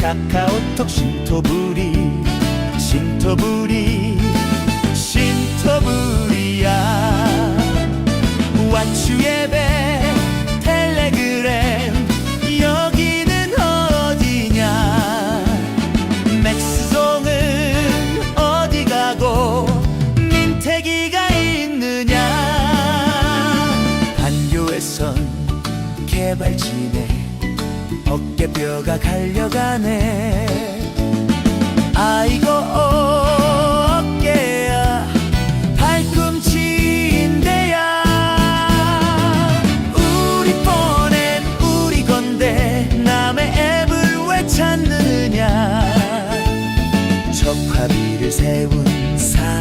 카카오톡 신토부리 신토부리 신토부리야. 왓츠 예배 텔레그램 여기는 어디냐? 맥스송은 어디 가고 민태기가 있느냐? 반교에선 개발진에 어깨뼈가 갈려가네. 아이고 어깨야. 발꿈치인데야. 우리 폰엔 우리 건데 남의 앱을 왜 찾느냐. 적화비를 세운 사이버